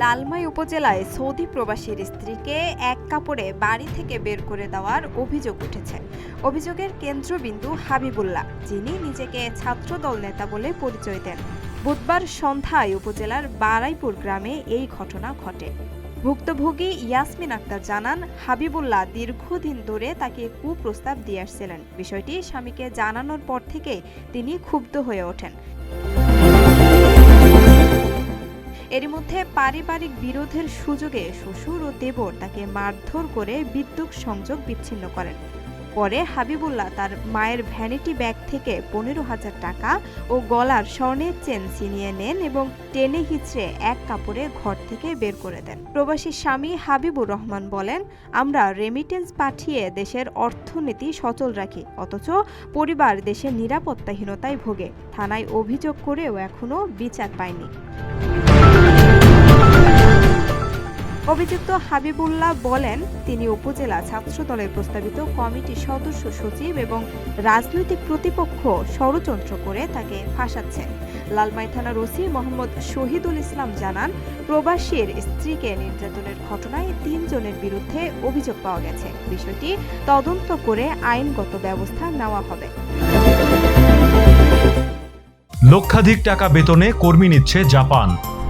লালমাই উপজেলায় সৌদি প্রবাসীর স্ত্রীকে এক কাপড়ে বাড়ি থেকে বের করে দেওয়ার অভিযোগ উঠেছে। অভিযোগের কেন্দ্রবিন্দু হাবিবুল্লাহ, যিনি নিজেকে ছাত্রদল নেতা বলে পরিচয় দেন। বুধবার সন্ধ্যায় উপজেলার বারাইপুর গ্রামে এই ঘটনা ঘটে। ভুক্তভোগী ইয়াসমিন আক্তার জানান, হাবিবুল্লাহ দীর্ঘদিন ধরে তাকে কুপ্রস্তাব দিয়ে আসছিলেন। বিষয়টি স্বামীকে জানানোর পর থেকে তিনি ক্ষুব্ধ হয়ে ওঠেন। এরই মধ্যে পারিবারিক বিরোধের সুযোগে শ্বশুর ও দেবর তাকে মারধর করে বিদ্যুৎ সংযোগ বিচ্ছিন্ন করেন। পরে হাবিবুল্লাহ তার মায়ের ভ্যানিটি ব্যাগ থেকে পনেরো হাজার টাকা ও গলার স্বর্ণের চেন ছিনিয়ে নেন এবং টেনে হিচড়ে এক কাপড়ে ঘর থেকে বের করে দেন। প্রবাসী স্বামী হাবিবুর রহমান বলেন, আমরা রেমিটেন্স পাঠিয়ে দেশের অর্থনীতি সচল রাখি, অথচ পরিবার দেশের নিরাপত্তাহীনতায় ভোগে। থানায় অভিযোগ করেও এখনও বিচার পায়নি অভিযুক্ত হাবিবুল্লাহ বলেন, তিনি উপজেলা ছাত্র দলের প্রস্তাবিত কমিটির সদস্য সচিব এবং রাজনৈতিক প্রতিপক্ষ ষড়যন্ত্র করে তাকে ফাঁসাচ্ছেন। লালমাই থানার ওসি মোহাম্মদ শহীদুল ইসলাম জানান, প্রবাসীর স্ত্রীকে নির্যাতনের ঘটনায় তিনজনের বিরুদ্ধে অভিযোগ পাওয়া গেছে। বিষয়টি তদন্ত করে আইনগত ব্যবস্থা নেওয়া হবে। লক্ষাধিক টাকা বেতনে কর্মী নিচ্ছে জাপান।